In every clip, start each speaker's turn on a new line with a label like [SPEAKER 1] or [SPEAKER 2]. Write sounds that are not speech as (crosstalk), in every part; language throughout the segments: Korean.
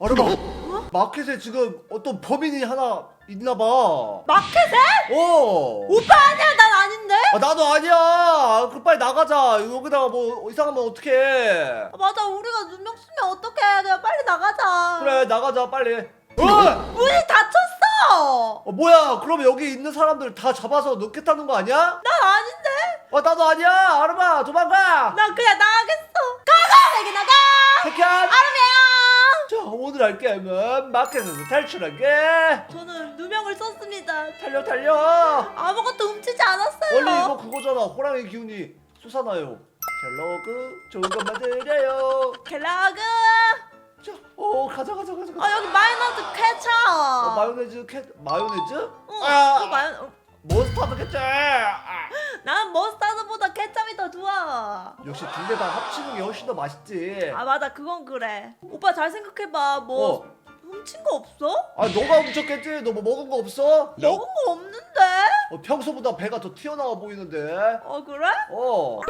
[SPEAKER 1] 아르마 마켓에 지금 어떤 범인이 하나 있나 봐.
[SPEAKER 2] 마켓에?
[SPEAKER 1] 어.
[SPEAKER 2] 오빠 아니야 난 아닌데?
[SPEAKER 1] 아, 나도 아니야. 그 빨리 나가자. 여기다가 뭐 이상하면 어떡해.
[SPEAKER 2] 아, 맞아 우리가 눈명 쓰면 어떡해 그냥 빨리 나가자
[SPEAKER 1] 그래 나가자 빨리. 어!
[SPEAKER 2] 문이 닫혔어
[SPEAKER 1] 어 뭐야? 그럼 여기 있는 사람들 다 잡아서 넣겠다는 거 아니야?
[SPEAKER 2] 난 아닌데
[SPEAKER 1] 어 나도 아니야. 아르마 도망가.
[SPEAKER 2] 난 그냥 나가겠어 가가 여기 나가. 아름이야
[SPEAKER 1] 자 오늘 할 게임은 마켓에서 탈출하게.
[SPEAKER 2] 저는 누명을 썼습니다
[SPEAKER 1] 달려 달려.
[SPEAKER 2] 아무것도 훔치지 않았어요
[SPEAKER 1] 원래 이거 그거잖아. 호랑이 기운이 솟아나요. 갤러그 좋은 것만 드려요.
[SPEAKER 2] 갤러그
[SPEAKER 1] 자, 어 가자 가자 가자. 가자.
[SPEAKER 2] 아 여기 마요네즈 케찹
[SPEAKER 1] 어, 마요네즈 캐 마요네즈?
[SPEAKER 2] 응,
[SPEAKER 1] 아,
[SPEAKER 2] 그 마요... 어,
[SPEAKER 1] 몬스타드 캐치. 아.
[SPEAKER 2] 난 머스타 좋아
[SPEAKER 1] 역시 두 개 다 합치는 게 훨씬 더 맛있지.
[SPEAKER 2] 아 맞아 그건 그래 오빠 잘 생각해봐 뭐
[SPEAKER 1] 어.
[SPEAKER 2] 훔친 거 없어?
[SPEAKER 1] 아 너가 훔쳤겠지? 너 뭐 먹은 거 없어?
[SPEAKER 2] 먹은 거 없는데?
[SPEAKER 1] 어, 평소보다 배가 더 튀어나와 보이는데.
[SPEAKER 2] 어 그래?
[SPEAKER 1] 어.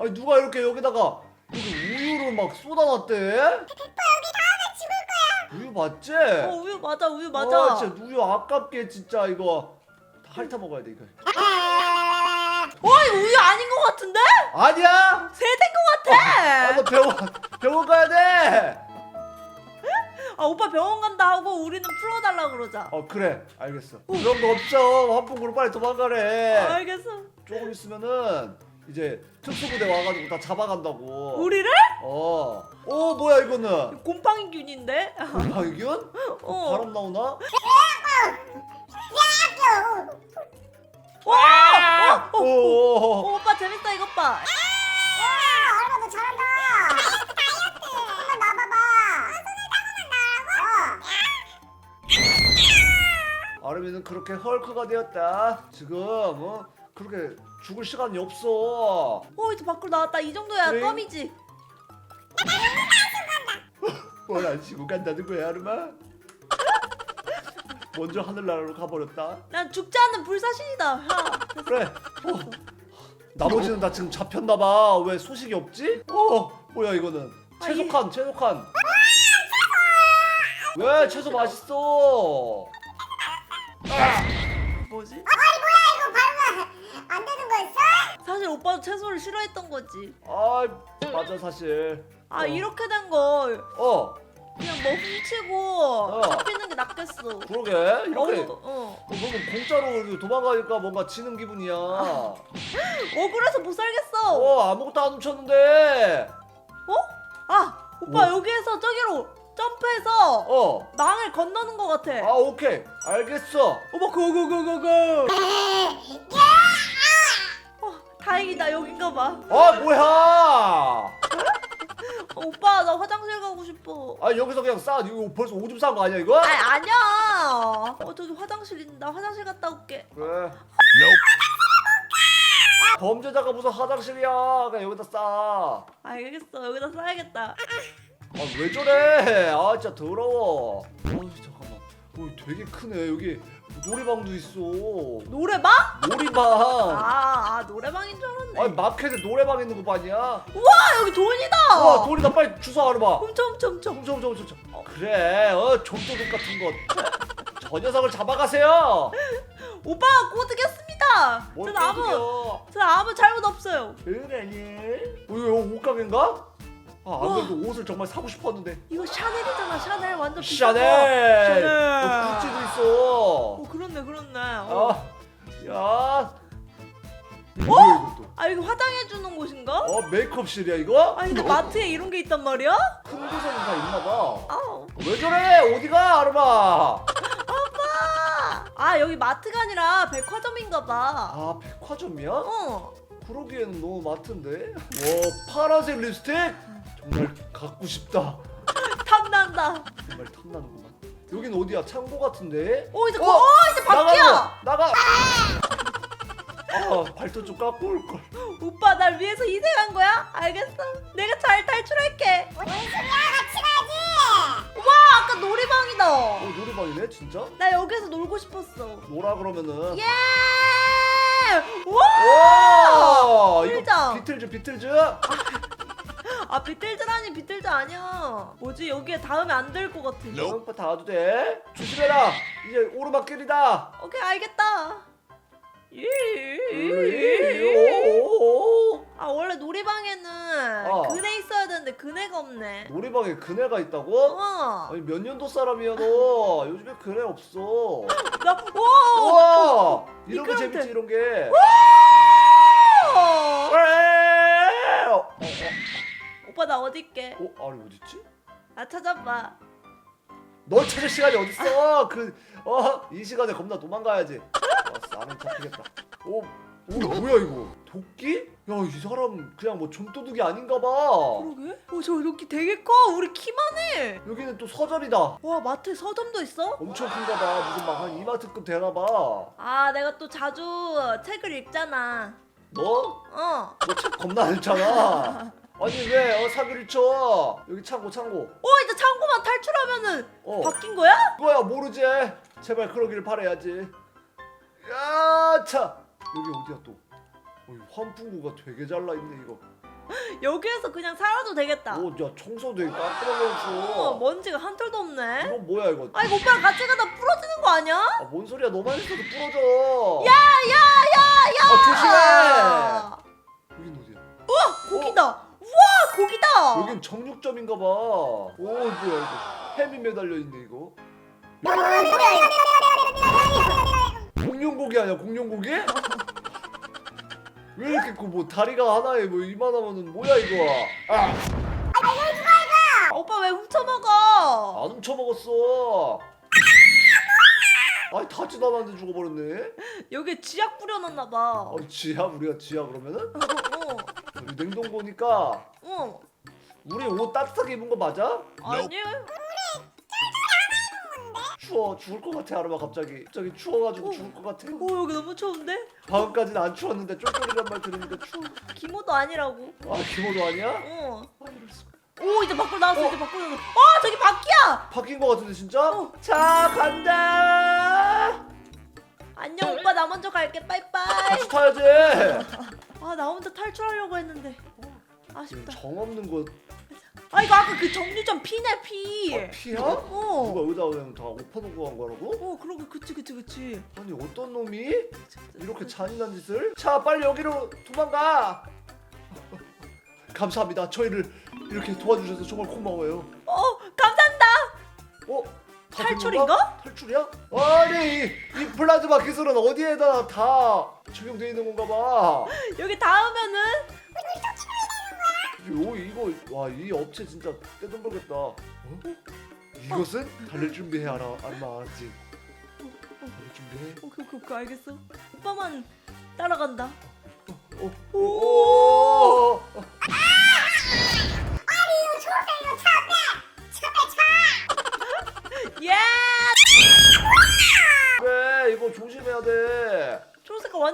[SPEAKER 1] 아니 누가 이렇게 여기다가 여기 우유를 막 쏟아놨대? 우유 맞지?
[SPEAKER 2] 어 우유 맞아 우유 맞아
[SPEAKER 1] 어, 진짜 우유 아깝게 진짜 이거 다 핥아 먹어야 돼 이거.
[SPEAKER 2] 어 우유 아닌 것 같은데?
[SPEAKER 1] 아니야?
[SPEAKER 2] 세대인 것 같아
[SPEAKER 1] 아 너 병원 병원 가야 돼.
[SPEAKER 2] 아 오빠 병원 간다 하고 우리는 풀어달라 그러자
[SPEAKER 1] 어 그래 알겠어. 그런 거 없어. 환풍구로 빨리 도망가래.
[SPEAKER 2] 알겠어
[SPEAKER 1] 조금 있으면은 이제 특수부대 와가지고 다 잡아간다고.
[SPEAKER 2] 우리를?
[SPEAKER 1] 어. 어 뭐야 이거는?
[SPEAKER 2] 곰팡이균인데?
[SPEAKER 1] 방귀균?
[SPEAKER 2] 어.
[SPEAKER 1] 바람 나오나?
[SPEAKER 2] 와! 어, 어, 어,
[SPEAKER 1] 오.
[SPEAKER 2] 어, 오빠 재밌다 이것 봐
[SPEAKER 3] 얼마 너 잘한다. 한번 따고
[SPEAKER 1] 아르미는 그렇게 헐크가 되었다. 지금 어? 그렇게 죽을 시간이 없어.
[SPEAKER 2] 어 이제 밖으로 나왔다 이 정도야
[SPEAKER 1] 그래?
[SPEAKER 2] 껌이지 (laughs)
[SPEAKER 1] 뭘안 쉬고 간다는 거야 아르마? 먼저 하늘나라로 가버렸다.
[SPEAKER 2] 난 죽지 않는 불사신이다 야.
[SPEAKER 1] 그래. 어. 나머지는 다 지금 잡혔나봐. 왜 소식이 없지? 어, 뭐야 이거는?
[SPEAKER 2] 아,
[SPEAKER 1] 채소칸, 채소칸. 왜 채소 맛있어?
[SPEAKER 2] 뭐지?
[SPEAKER 3] 이거 바로 안 되는 거였어?
[SPEAKER 2] 사실 오빠도 채소를 싫어했던 거지
[SPEAKER 1] 아, 맞아 사실.
[SPEAKER 2] 아
[SPEAKER 1] 어.
[SPEAKER 2] 이렇게 된 걸
[SPEAKER 1] 어,
[SPEAKER 2] 그냥 뭐 훔치고
[SPEAKER 1] 어.
[SPEAKER 2] 잡히는 게 낫겠어
[SPEAKER 1] 그러게 이렇게.
[SPEAKER 2] 어, 어.
[SPEAKER 1] 어, 너는 공짜로 도망가니까 뭔가 지는 기분이야. 어, (laughs)
[SPEAKER 2] 억울해서 못 살겠어
[SPEAKER 1] 아무것도 안 훔쳤는데.
[SPEAKER 2] 아 오빠
[SPEAKER 1] 어.
[SPEAKER 2] 여기에서 저기로 점프해서
[SPEAKER 1] 어,
[SPEAKER 2] 망을 건너는 것 같아
[SPEAKER 1] 아 오케이, 알겠어.
[SPEAKER 2] 어머 고고고고고 어, 다행이다 여긴가 봐
[SPEAKER 1] 아 뭐야?
[SPEAKER 2] 어, 오빠 나 화장실 가고 싶어
[SPEAKER 1] 아 여기서 그냥 싸. 이거 벌써 오줌 싼 거 아니야 이거?
[SPEAKER 2] 아 아니야 어 저기 화장실 있나 화장실 갔다 올게
[SPEAKER 1] 그래. 범죄자가 무슨 화장실이야? 그냥 여기다 싸. 아
[SPEAKER 2] 알겠어 여기다 싸야겠다
[SPEAKER 1] 왜 저래? 아 진짜 더러워. 어 잠깐만. 어 되게 크네 여기 놀이방도 있어.
[SPEAKER 2] 노래방?
[SPEAKER 1] 놀이방.
[SPEAKER 2] 아, 아 노래방인 줄 알았네
[SPEAKER 1] 아니 마켓에 노래방 있는 거 봐냐?
[SPEAKER 2] 우와 여기 돈이다
[SPEAKER 1] 와 돌이다 빨리 주워 알아봐.
[SPEAKER 2] 훔쳐 훔쳐 훔쳐
[SPEAKER 1] 훔쳐 훔쳐 훔쳐. 훔쳐. 어, 그래. 어 좀도둑 같은 것. 저 녀석을 잡아가세요.
[SPEAKER 2] 오빠가 꼬드겼습니다 뭘전 아무? 전 아무 잘못 없어요
[SPEAKER 1] 그러니? 어, 이거 옷가게인가? 아, 안
[SPEAKER 2] 와.
[SPEAKER 1] 그래도 옷을 정말 사고 싶었는데.
[SPEAKER 2] 이거 샤넬이잖아 샤넬 완전 비싼 거.
[SPEAKER 1] 샤넬!
[SPEAKER 2] 샤넬.
[SPEAKER 1] 어, 구찌도 있어.
[SPEAKER 2] 어 그렇네 그렇네 어.
[SPEAKER 1] 아, 야. 뭐야 이것도?
[SPEAKER 2] 아 이거 화장해 주는 곳인가?
[SPEAKER 1] 어, 메이크업실이야 이거?
[SPEAKER 2] 아니 근데 마트에 이런 게 있단 말이야?
[SPEAKER 1] 큰 곳에는 다 있나 봐.
[SPEAKER 2] 아우
[SPEAKER 1] 왜 저래? 어디가, 아르마? (laughs)
[SPEAKER 2] 아, 아 여기 마트가 아니라 백화점인가 봐
[SPEAKER 1] 아, 백화점이야?
[SPEAKER 2] 어.
[SPEAKER 1] 그러기에는 너무 마트인데? 와, 파란색 립스틱? 정말 갖고 싶다.
[SPEAKER 2] 탐난다
[SPEAKER 1] 정말 탐나는구만. 여긴 어디야? 창고 같은데?
[SPEAKER 2] 어 이제
[SPEAKER 1] 어,
[SPEAKER 2] 거, 어 이제 밖이야
[SPEAKER 1] 나가! 나가! 아, 발톱 좀 깎고 올 걸.
[SPEAKER 2] 오빠 날 위해서 희생한 거야? 알겠어 내가 잘 탈출할게
[SPEAKER 3] 뭔 소리야? 같이 가야지.
[SPEAKER 2] 와 아까 놀이방이다
[SPEAKER 1] 어, 놀이방이네, 진짜?
[SPEAKER 2] 나 여기서 놀고 싶었어
[SPEAKER 1] 놀아, 그러면은.
[SPEAKER 2] 예 와!
[SPEAKER 1] 와! 이거
[SPEAKER 2] 풀장.
[SPEAKER 1] 비틀즈, 비틀즈? (laughs)
[SPEAKER 2] 아아 비틀즈라니 비틀즈 아니야. 뭐지 여기에 닿으면 안 될 것 같아.
[SPEAKER 1] 오빠 다 와도 돼? 조심해라. 이제 오르막길이다.
[SPEAKER 2] 오케이 알겠다.
[SPEAKER 1] 오.
[SPEAKER 2] 아 원래 놀이방에는
[SPEAKER 1] 어.
[SPEAKER 2] 그네 있어야 되는데 그네가 없네.
[SPEAKER 1] 놀이방에 그네가 있다고?
[SPEAKER 2] 어.
[SPEAKER 1] 아니 몇 년도 사람이야 너? 요즘에 그네 없어.
[SPEAKER 2] 나 오.
[SPEAKER 1] 우와 이런 게
[SPEAKER 2] 미끄럼틀.
[SPEAKER 1] 재밌지 이런 게.
[SPEAKER 2] 어.
[SPEAKER 1] 어, 어,
[SPEAKER 2] 오빠 나 어디 있게?
[SPEAKER 1] 어, 아니 어디 있지?
[SPEAKER 2] 나 찾아봐.
[SPEAKER 1] 널 찾을 시간이 어딨어? (laughs) 그, 어, 이 시간에 겁나 도망가야지. 알았어, 안에 잡히겠다. 오, 오, 뭐야 이거? 도끼? 야, 이 사람 그냥 뭐 좀도둑이 아닌가 봐.
[SPEAKER 2] 그러게? 어저 여기 되게 커. 우리 키만 해.
[SPEAKER 1] 여기는 또 서점이다.
[SPEAKER 2] 와 마트에 서점도 있어?
[SPEAKER 1] 엄청 큰가 봐. 무슨 막 한 이마트급 되나 봐.
[SPEAKER 2] 아 내가 또 자주 책을 읽잖아.
[SPEAKER 1] 너?
[SPEAKER 2] 어.
[SPEAKER 1] 너 책 겁나 읽잖아. (laughs) 아니 왜? 어, 사기를 쳐. 여기 창고, 창고.
[SPEAKER 2] 어 이제 창고만 탈출하면은
[SPEAKER 1] 어,
[SPEAKER 2] 바뀐 거야?
[SPEAKER 1] 그거야 모르지. 제발 그러길 바래야지. 야, 차. 여기 어디야 또? 어, 이 환풍구가 되게 잘라 있네 이거.
[SPEAKER 2] 여기에서 그냥 살아도 되겠다.
[SPEAKER 1] 오, 야 청소 되게 깔끔하게
[SPEAKER 2] 어. 먼지가 한 톨도 없네.
[SPEAKER 1] 이건 뭐야 이거?
[SPEAKER 2] 아이 오빠랑 같이 가다 부러지는 거 아니야?
[SPEAKER 1] 아, 뭔 소리야? 너만 있어도 부러져.
[SPEAKER 2] 야 야 야야!
[SPEAKER 1] 아, 조심해. 여긴 어디야?
[SPEAKER 2] 고기다. 고기다.
[SPEAKER 1] 여긴 정육점인가 봐. 오, 뭐야 이거? 햄이 매달려 있네 이거. 공룡고기 아니야? 공룡고기? 왜 이렇게 그뭐 다리가 하나에 뭐 이만하면은 뭐야 이거? 아,
[SPEAKER 2] 아, 오빠 왜 훔쳐 먹어?
[SPEAKER 1] 안 훔쳐 먹었어. 아니 타지도 않았는데 죽어버렸네.
[SPEAKER 2] 여기 에 지약 뿌려놨나 봐.
[SPEAKER 1] 아, 지하 우리가 지하 그러면은? (laughs)
[SPEAKER 2] 어,
[SPEAKER 1] 냉동 보니까
[SPEAKER 2] 어.
[SPEAKER 1] 우리 옷 따뜻하게 입은 거 맞아?
[SPEAKER 2] 아니
[SPEAKER 1] 추워 죽을 것 같아 아르마 갑자기 갑자기 추워가지고
[SPEAKER 2] 어.
[SPEAKER 1] 죽을 것 같아
[SPEAKER 2] 오 여기 너무 추운데?
[SPEAKER 1] 방금까지는 안 추웠는데 쫄쫄이란 말 들으니까 추워
[SPEAKER 2] 기모도 아니라고.
[SPEAKER 1] 아 기모도 아니야?
[SPEAKER 2] 어.
[SPEAKER 1] 아 이럴 수가
[SPEAKER 2] 오 이제 밖으로 나왔어 이제 밖으로 나왔어. 아 저기 바퀴야.
[SPEAKER 1] 바뀐 것 같은데 진짜?
[SPEAKER 2] 어.
[SPEAKER 1] 자 간다
[SPEAKER 2] 안녕 오빠 나 먼저 갈게 빠이빠이.
[SPEAKER 1] 같이 타야지
[SPEAKER 2] 아 나 혼자 탈출하려고 했는데 아쉽다.
[SPEAKER 1] 정 없는
[SPEAKER 2] 거아 이거 아까 그 정류장 피네 피.
[SPEAKER 1] 아, 피야?
[SPEAKER 2] 어.
[SPEAKER 1] 누가 여기다 그냥 다 엎어놓고 간 거라고?
[SPEAKER 2] 어 그러게 그치 그치 그치.
[SPEAKER 1] 아니 어떤 놈이 이렇게 잔인한 짓을? 자 빨리 여기로 도망가 (laughs) 감사합니다 저희를 이렇게 도와주셔서 정말 고마워요
[SPEAKER 2] 어 감사합니다.
[SPEAKER 1] 어? 다
[SPEAKER 2] 탈출인가?
[SPEAKER 1] 된 건가? 탈출이야? 아니 이, 이 플라즈마 기술은 어디에다 다 적용돼 있는 건가 봐. (laughs)
[SPEAKER 2] 여기 닿으면은
[SPEAKER 1] 요 이거 와 이 업체 진짜 떼돈 벌겠다. 어? 이것은 달릴 준비해 알아 알마 알았지? 달릴 준비해.
[SPEAKER 2] 오케이 오케이 오케이 알겠어. 오빠만 따라간다.
[SPEAKER 1] 어,
[SPEAKER 2] 오.
[SPEAKER 1] 오.
[SPEAKER 2] 예.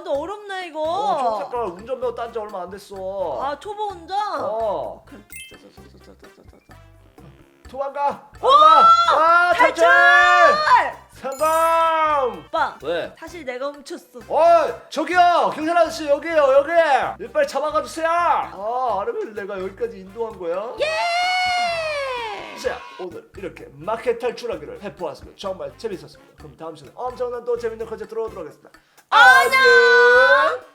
[SPEAKER 2] 완전 어렵네 이거.
[SPEAKER 1] 어, 초색깔 운전면허 딴지 얼마 안 됐어.
[SPEAKER 2] 아 초보 운전.
[SPEAKER 1] 어.
[SPEAKER 2] 짜자자자자자자자.
[SPEAKER 1] 도망가. 도망가. 아
[SPEAKER 2] 탈출.
[SPEAKER 1] 성공.
[SPEAKER 2] 오빠
[SPEAKER 1] 왜?
[SPEAKER 2] 사실 내가 훔쳤어.
[SPEAKER 1] 어 저기요 경찰 아저씨 여기에요 여기 일 빨리 잡아가 주세요 아 아르벨 내가 여기까지 인도한 거야
[SPEAKER 2] 예!
[SPEAKER 1] 자 오늘 이렇게 마켓 탈출하기를 해보았습니다 정말 재밌었습니다 그럼 다음 시간에 엄청난 또 재밌는 컨텐츠 들어오도록 하겠습니다 안녕